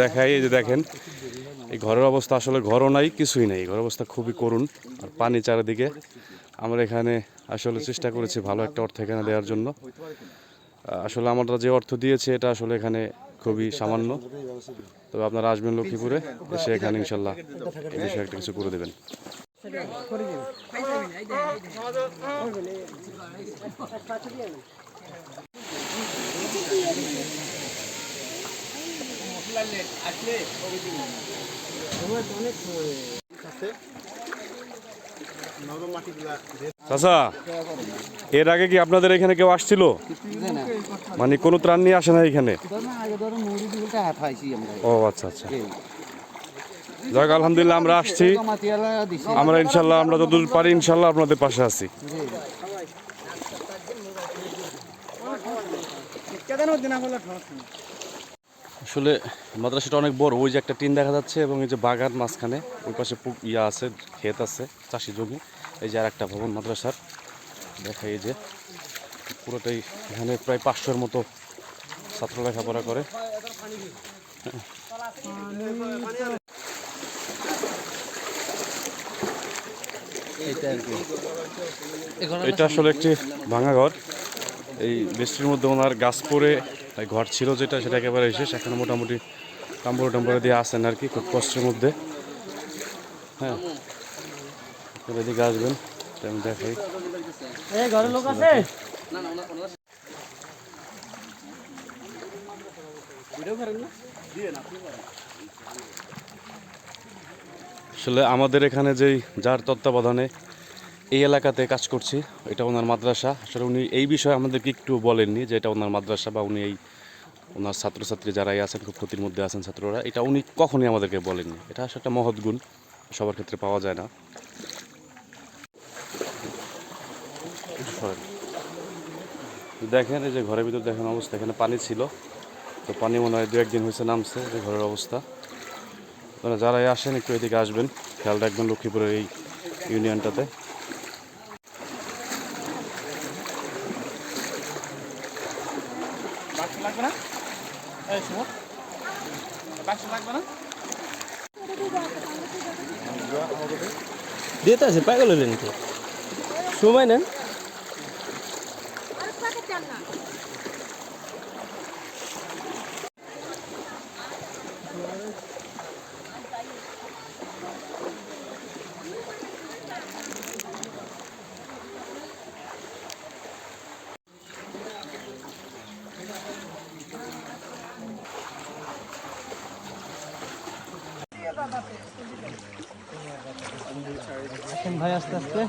দেখাই এই যে দেখেন এই ঘরের অবস্থা আসলে ঘরও নাই কিছুই নেই। ঘরের অবস্থা খুবই করুণ আর পানি চারিদিকে। আমরা এখানে আসলে চেষ্টা করেছি ভালো একটা অর্থ এখানে দেওয়ার জন্য। আসলে আমরা যে অর্থ দিয়েছি এটা আসলে এখানে খুবই সামান্য। তবে আপনারা আসবেন লক্ষ্মীপুরে এসে এখানে ইনশাল্লাহ এই বিষয়ে একটা কিছু করে দেবেন। এর আগে কি আপনাদের এখানে কেউ আসছিল? মানে কোনো ত্রাণ নিয়ে আসে না এখানে? ও আচ্ছা আচ্ছা। যাক, আলহামদুলিল্লাহ আমরা আসছি। আমরা ইনশাল্লাহ, আমরা যতদূর পারি ইনশাল্লাহ আপনাদের পাশে আছি। আসলে মাদ্রাসাটা অনেক বড় ওই যে একটা টিন দেখা যাচ্ছে এবং এই যে বাগান মাঝখানে ওই পাশে ইয়া আছে ক্ষেত আছে চাষি জমি এই যে আর একটা ভবন মাদ্রাসার দেখা এই যে পুরোটাই এখানে প্রায় পাঁচশোর মতো ছাত্র লেখাপড়া করে। এটা আসলে একটি ভাঙা ঘর। এই বৃষ্টির মধ্যে ওনার গাছ তাই ঘর ছিল যেটা সেটা একেবারে শেষ। এখন মোটামুটি টাম্বরে টাম্বরে দিয়ে আসেন আর কি খুব কষ্টের মধ্যে। হ্যাঁ। এদিকে আসবেন আমি দেখাই। এই লোক আছে? আসলে আমাদের এখানে যেই যার তত্ত্বাবধানে এই এলাকাতে কাজ করছি, এটা ওনার মাদ্রাসা। আসলে উনি এই বিষয়ে আমাদেরকে একটু বলেননি যে এটা ওনার মাদ্রাসা বা উনি এই ওনার ছাত্রছাত্রী যারাই আছেন, খুব ক্ষতির মধ্যে আছেন ছাত্ররা, এটা উনি কখনই আমাদেরকে বলেননি। এটা আসলে একটা মহৎ গুণ, সবার ক্ষেত্রে পাওয়া যায় না। দেখেন, এই যে ঘরের ভিতর দেখেন অবস্থা, এখানে পানি ছিল। তো পানি মনে হয় দু একদিন হয়েছে নামছে যে ঘরের অবস্থা। যারাই আসেন, একটু এদিকে আসবেন। খেয়াল রাখবেন লক্ষ্মীপুরের এই ইউনিয়নটাতে। বাক্স লাগবে না? এই শুভ বাক্স লাগবে না? দিতে আছে, পাগল হলেন তো সময় নেন। আসেন ভাই আস্তে আস্তে।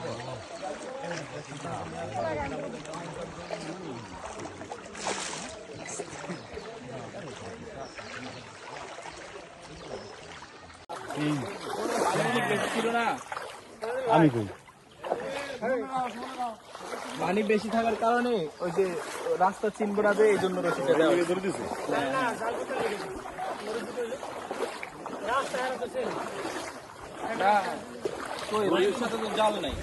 ছিল না আমি কই? পানি বেশি থাকার কারণে ওই যে রাস্তা চিনবো না যে এই জন্য রসিদটা দেওয়া না তো জাল নাই